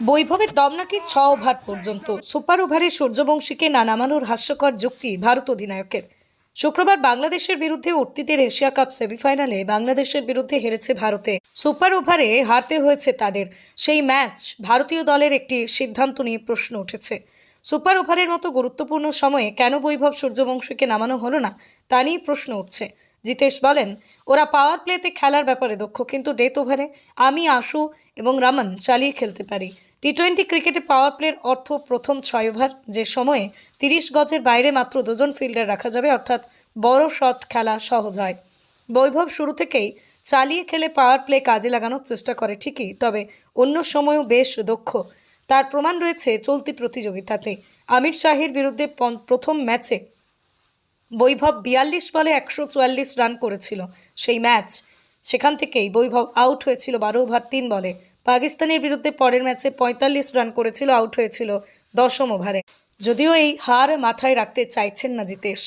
বৈভবের দম নাকি ছ ওভার পর্যন্ত। সুপার ওভারে সূর্যবংশীকে না নামানোর হাস্যকর যুক্তি ভারত অধিনায়কের। শুক্রবার বাংলাদেশের বিরুদ্ধে অতীতের এশিয়া কাপ সেমিফাইনালে বাংলাদেশের বিরুদ্ধে হেরেছে ভারতে। সুপার ওভারে হারতে হয়েছে তাদের। সেই ম্যাচ ভারতীয় দলের একটি সিদ্ধান্ত নিয়ে প্রশ্ন উঠেছে। সুপার ওভারের মতো গুরুত্বপূর্ণ সময়ে কেন বৈভব সূর্যবংশীকে নামানো হলো না, তা নিয়ে প্রশ্ন উঠছে। জিতেশ বলেন, ওরা পাওয়ার প্লেতে খেলার ব্যাপারে দক্ষ, কিন্তু ডেথ ওভারে আমি, আশু এবং রামন চালিয়ে খেলতে পারি। টি টোয়েন্টি ক্রিকেটে পাওয়ার প্লের অর্থ প্রথম ছয় ওভার যে সময়ে তিরিশ গজের বাইরে মাত্র দুজন ফিল্ডার রাখা যাবে, অর্থাৎ বড় শট খেলা সহজ হয়। বৈভব শুরু থেকেই চালিয়ে খেলে পাওয়ার প্লে কাজে লাগানোর চেষ্টা করে ঠিকই, তবে অন্য সময়ও বেশ দক্ষ। তার প্রমাণ রয়েছে চলতি প্রতিযোগিতাতে। আমির শাহের বিরুদ্ধে প্রথম ম্যাচে বৈভব বিয়াল্লিশ বলে একশো চুয়াল্লিশ রান করেছিল। সেই ম্যাচ, সেখান থেকেই বৈভব আউট হয়েছিল বারো ওভার তিন বলে। পাকিস্তানের বিরুদ্ধে পরের ম্যাচে পঁয়তাল্লিশ রান করেছিল, আউট হয়েছিল দশম ওভারে। যদিও এই হার মাথায় রাখতে চাইছেন না জিতেশ।